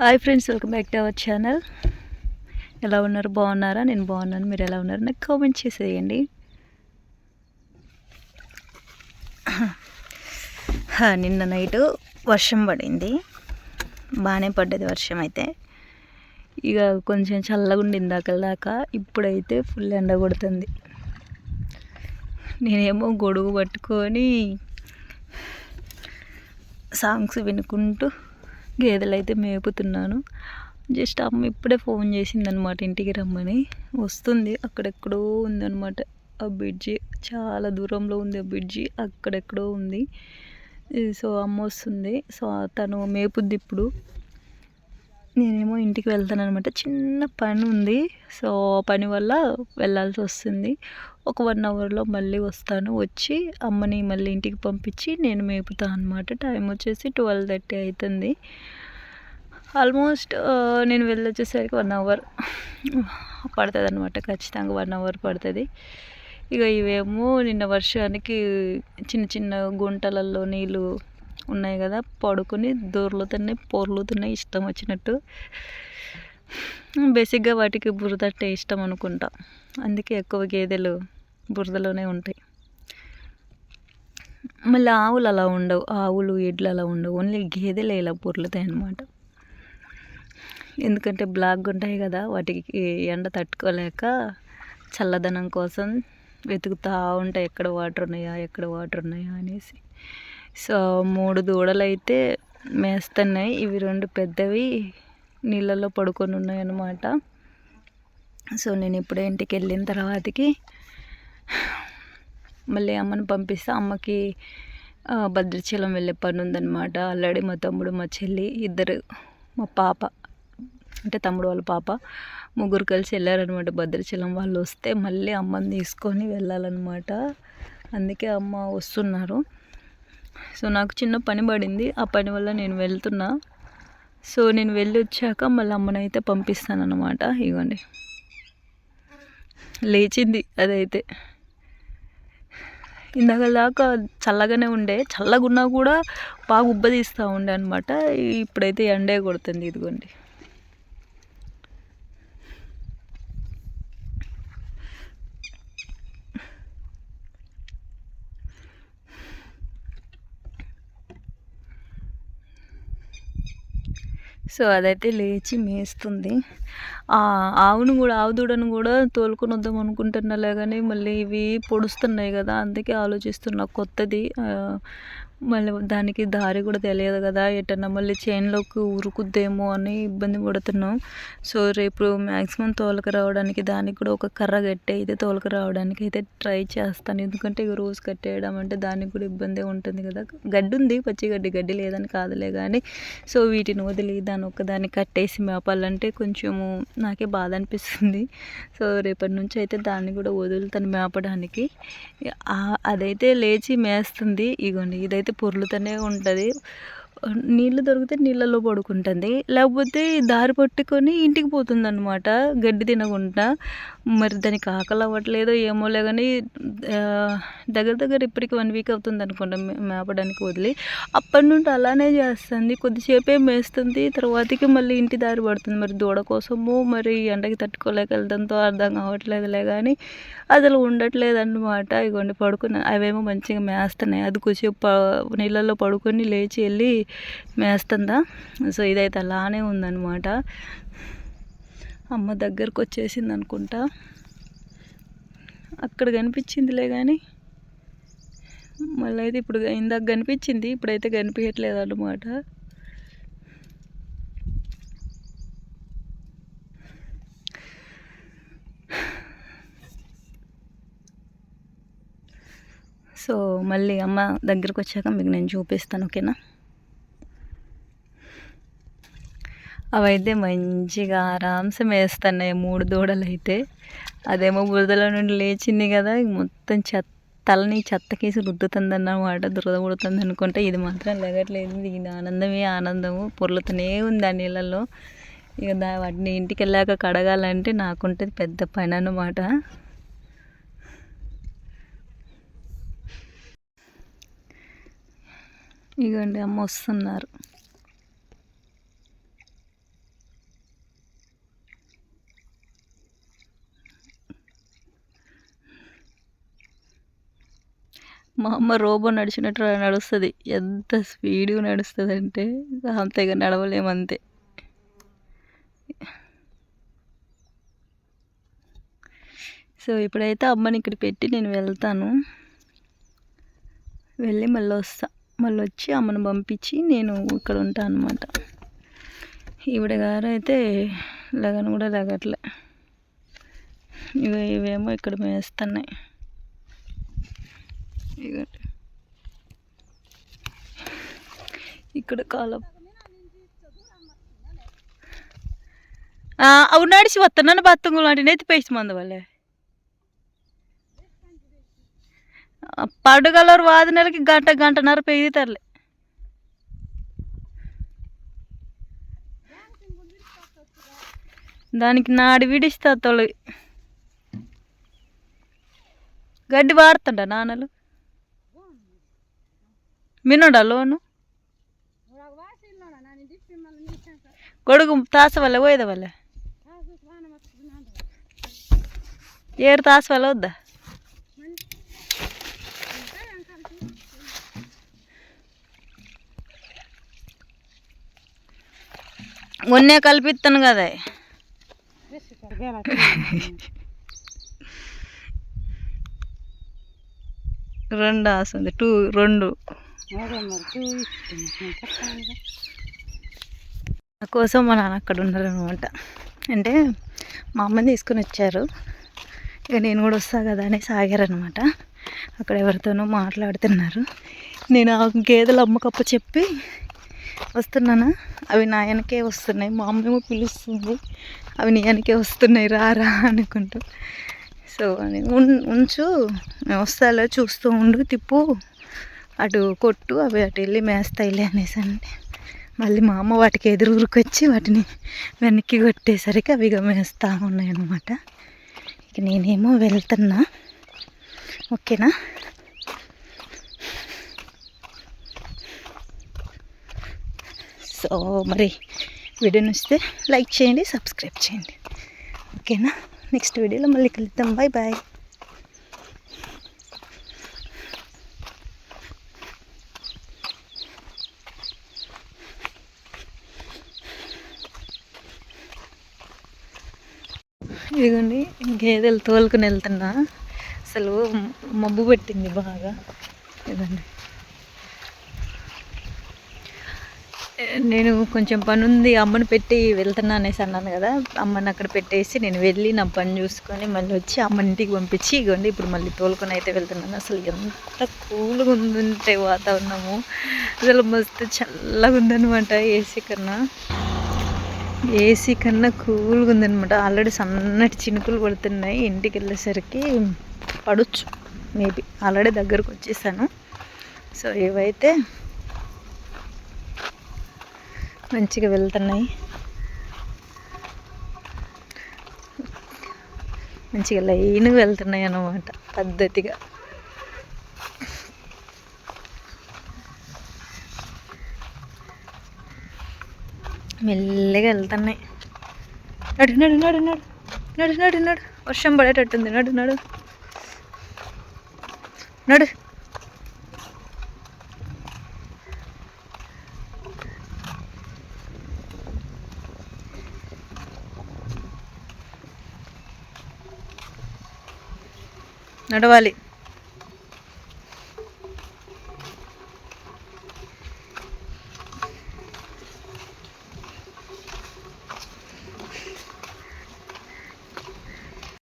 Hi friends welcome back to our channel. ఎలా ఉన్నారు? బాగున్నారా? నేను బాగున్నాను. మీరు ఎలా ఉన్నారు? నాకు కామెంట్ చేసేయండి. నిన్న నైట్ వర్షం పడింది. బాగానే పడ్డది వర్షం అయితే. ఇక కొంచెం చల్లగా ఉండింది దాకా దాకా ఇప్పుడైతే ఫుల్ ఎండ కొడుతుంది. నేనేమో గొడుగు పట్టుకొని సాంగ్స్ వినుకుంటూ గేదెలు అయితే మేపుతున్నాను. జస్ట్ అమ్మ ఇప్పుడే ఫోన్ చేసిందనమాట ఇంటికి రమ్మని. వస్తుంది అక్కడెక్కడో ఉందనమాట ఆ బ్రిడ్జి. చాలా దూరంలో ఉంది ఆ బ్రిడ్జి అక్కడెక్కడో ఉంది. సో అమ్మ వస్తుంది. సో తను మేపుద్ది ఇప్పుడు. నేనేమో ఇంటికి వెళ్తాను అనమాట చిన్న పని ఉంది. సో పని వల్ల వెళ్ళాల్సి వస్తుంది. ఒక వన్ అవర్లో మళ్ళీ వస్తాను. వచ్చి అమ్మని మళ్ళీ ఇంటికి పంపించి నేను మేపుతాను అనమాట టైం వచ్చేసి ట్వెల్వ్ థర్టీ అవుతుంది ఆల్మోస్ట్ నేను వెళ్ళొచ్చేసరికి వన్ అవర్ పడుతుంది అనమాట ఖచ్చితంగా వన్ అవర్ పడుతుంది. ఇక ఇవేమో నిన్న వర్షానికి చిన్న చిన్న గుంటలలో నీళ్ళు ఉన్నాయి కదా పడుకొని దొర్లుతున్నాయి పొర్లుతున్నాయి ఇష్టం వచ్చినట్టు. బేసిక్గా వాటికి బురద అంటే ఇష్టం అనుకుంటా. అందుకే ఎక్కువ గేదెలు బురదలోనే ఉంటాయి. మళ్ళీ ఆవులు అలా ఉండవు. ఆవులు ఎడ్లు అలా ఉండవు. ఓన్లీ గేదెలు ఇలా పొర్లుతాయి అన్నమాట. ఎందుకంటే బ్లాక్ ఉంటాయి కదా వాటికి ఎండ తట్టుకోలేక చల్లదనం కోసం వెతుకుతూ ఉంటాయి. ఎక్కడ వాటర్ ఉన్నాయా ఎక్కడ వాటర్ ఉన్నాయా అనేసి. సో మూడు దూడలు అయితే మేస్తున్నాయి. ఇవి రెండు పెద్దవి నీళ్ళల్లో పడుకొని ఉన్నాయి అన్నమాట సో నేను ఇప్పుడే ఇంటికి వెళ్ళిన తర్వాతకి మళ్ళీ అమ్మని పంపిస్తే. అమ్మకి భద్రాచలం వెళ్ళే పని ఉందన్నమాట ఆల్రెడీ మా తమ్ముడు మా చెల్లి ఇద్దరు మా పాప అంటే తమ్ముడు వాళ్ళ పాప ముగ్గురు కలిసి వెళ్ళారనమాట భద్రాచలం వాళ్ళు వస్తే మళ్ళీ అమ్మని తీసుకొని వెళ్ళాలన్నమాట. అందుకే అమ్మ వస్తున్నారు. సో నాకు చిన్న పని పడింది. ఆ పని వల్ల నేను వెళ్తున్నా. సో నేను వెళ్ళి వచ్చాక మళ్ళీ అమ్మని అయితే పంపిస్తాను ఇవ్వండి లేచింది అదైతే. ఇందాక దాకా చల్లగానే ఉండే. చల్లగా ఉన్నా కూడా బాగా ఉబ్బదీస్తూ ఉండే అనమాట ఇప్పుడైతే ఎండే కొడుతుంది ఇదిగోండి. సో అదైతే లేచి మేస్తుంది. ఆవును కూడా ఆవు దూడను కూడా తోలుకొని వద్దాం అనుకుంటున్నా కానీ మళ్ళీ ఇవి పొడుస్తున్నాయి కదా అందుకే ఆలోచిస్తున్నా. కొత్తది మళ్ళీ దానికి దారి కూడా తెలియదు కదా ఎటన్నా మళ్ళీ చైన్లోకి ఉరుకుద్దేమో అని ఇబ్బంది పడుతున్నాం. సో రేపు మ్యాక్సిమం తోలక రావడానికి దానికి కూడా ఒక కర్ర కట్టే అయితే తోలక రావడానికి అయితే ట్రై చేస్తాను. ఎందుకంటే ఇక రోజు కట్టేయడం అంటే దానికి కూడా ఇబ్బంది ఉంటుంది కదా. గడ్డి ఉంది పచ్చి గడ్డి గడ్డి లేదని కాదులే కానీ సో వీటిని వదిలి దాని ఒక్కదాన్ని కట్టేసి మేపాలంటే కొంచెము నాకే బాధ అనిపిస్తుంది. సో రేపటి నుంచి అయితే దాన్ని కూడా వదులుతాను మేపడానికి. అదైతే లేచి మేస్తుంది. ఇగోండి ఇదైతే పొర్లుతూనే ఉంటుంది. నీళ్ళు దొరికితే నీళ్ళలో పడుకుంటుంది. లేకపోతే దారి పట్టుకొని ఇంటికి పోతుందన్నమాట గడ్డి తినకుండా. మరి దానికి ఆకలి అవ్వట్లేదో ఏమోలే కానీ దగ్గర దగ్గర ఇప్పటికి వన్ వీక్ అవుతుంది అనుకోండి మేపడానికి వదిలి. అప్పటి నుండి అలానే చేస్తుంది. కొద్దిసేపే మేస్తుంది. తర్వాతకి మళ్ళీ ఇంటి దారి పడుతుంది. మరి దూడ కోసము మరి ఎండకి తట్టుకోలేక వెళ్తాంతో అర్థం కావట్లేదులే కానీ అసలు ఉండట్లేదు అనమాట ఇగోండి పడుకున్న అవేమో మంచిగా మేస్తున్నాయి. అది కొద్దిసేపు ప- నీళ్ళల్లో పడుకొని లేచి వెళ్ళి మేస్తుందా? సో ఇదైతే అలానే ఉందన్నమాట. అమ్మ దగ్గరకు వచ్చేసింది అనుకుంటా. అక్కడ కనిపించిందిలే కానీ మళ్ళీ అయితే ఇప్పుడు ఇందాక కనిపించింది ఇప్పుడైతే కనిపించట్లేదు అన్నమాట. సో మళ్ళీ అమ్మ దగ్గరకు వచ్చాక మీకు నేను చూపిస్తాను ఓకేనా? అవైతే మంచిగా ఆరాంసం వేస్తున్నాయి మూడు దూడలు అయితే అదేమో బురదలో నుండి లేచింది కదా మొత్తం చెత్త తలని చెత్తకేసి రుద్దుతుంది అన్నమాట దురద పుడుతుంది అనుకుంటే. ఇది మాత్రం లెగట్లేదు దీని ఆనందమే ఆనందము పొర్లుతూనే ఉంది ఆ నీళ్ళల్లో. ఇక దా వాటిని ఇంటికి వెళ్ళాక కడగాలంటే నాకుంటే పెద్ద పని అన్నమాట ఇగోండి అమ్మ వస్తున్నారు. మా అమ్మ రోబో నడిచినట్టు నడుస్తుంది. ఎంత స్పీడ్గా నడుస్తుంది అంటే అంతేగా నడవలేము అంతే. సో ఇప్పుడైతే అమ్మని ఇక్కడ పెట్టి నేను వెళ్తాను. వెళ్ళి మళ్ళీ వస్తా. మళ్ళీ వచ్చి అమ్మను పంపించి నేను ఇక్కడ ఉంటాను అనమాట ఈవిడ గారు అయితే లగన్ కూడా లగట్లే. ఇవి ఇవేమో ఇక్కడ మేస్తున్నాయి. ఇక్కడ కాలం. అవి నడిచి వస్తున్నాను బతుంగులు లాంటి నెత్తి పేసి మంది వాళ్ళే పడుగలరు వాదనలకి గంట గంటన్నర పెయ్యి తరలే దానికి నాడి విడిస్తా తొలి. గడ్డి వాడుతుండ నాన్నలు? మిన్నడా లోను గొడుగు తాస వల్ల పోయేద వల్ల ఏరు తాస వల్ల వద్దా మొన్నే కల్పిస్తాను కదా రెండు ఆస్తుంది టూ రెండు నా కోసం మా నాన్న అక్కడ ఉన్నారనమాట అంటే మా అమ్మని తీసుకొని వచ్చారు. ఇక నేను కూడా వస్తా కదా అనేసి ఆగారనమాట అక్కడ ఎవరితోనో మాట్లాడుతున్నారు. నేను ఆ గేదెలు అమ్మకప్ప చెప్పి వస్తున్నానా? అవి నా వెనకే వస్తున్నాయి. మా అమ్మేమో పిలుస్తుంది. అవి నీ వెనకే వస్తున్నాయి. రా రా అనుకుంటూ. సో ఉంచు. వస్తాలో చూస్తూ ఉండు తిప్పు. అటు కొట్టు అవి అటు వెళ్ళి మేస్తాయిలే అనేసి అంటే మళ్ళీ మా అమ్మ వాటికి ఎదురు ఊరికొచ్చి వాటిని వెనక్కి కొట్టేసరికి అవి ఇక మేస్తూ ఉన్నాయన్నమాట. ఇక నేనేమో వెళ్తున్నా. ఓకేనా? సో మరి వీడియో నచ్చితే లైక్ చేయండి సబ్స్క్రైబ్ చేయండి. ఓకేనా? నెక్స్ట్ వీడియోలో మళ్ళీ కలుద్దాం. బాయ్ బాయ్ ఇదిగోండి గేదెలు తోలుకుని వెళ్తున్నా. అసలు మబ్బు పెట్టింది బాగా. ఇదండి నేను కొంచెం పని ఉంది అమ్మని పెట్టి వెళ్తున్నా అనేసి అన్నాను కదా. అమ్మని అక్కడ పెట్టేసి నేను వెళ్ళి నా పని చూసుకొని మళ్ళీ వచ్చి అమ్మని ఇంటికి పంపించి ఇగోండి ఇప్పుడు మళ్ళీ తోలుకొని అయితే వెళ్తున్నాను. అసలు ఎంత కూల్గా ఉందంటే వాతావరణము. అసలు మస్తు చల్లగా ఉందనమాట ఏసీ కన్నా. ఏసీ కన్నా కూల్గా ఉందనమాట ఆల్రెడీ సన్నటి చినుకులు పడుతున్నాయి. ఇంటికి వెళ్ళేసరికి పడవచ్చు మేబీ ఆల్రెడీ దగ్గరకు వచ్చేసాను. సో ఇవైతే మంచిగా వెళ్తున్నాయి. మంచిగా లైన్గా వెళ్తున్నాయి అన్నమాట. పద్ధతిగా. మెల్లగా వెళ్తున్నాయి. నడు నడు నడు నడు. నడు నడు నడు. వర్షం పడేటట్టుంది. నడు నడు. నడు. నడవాలి.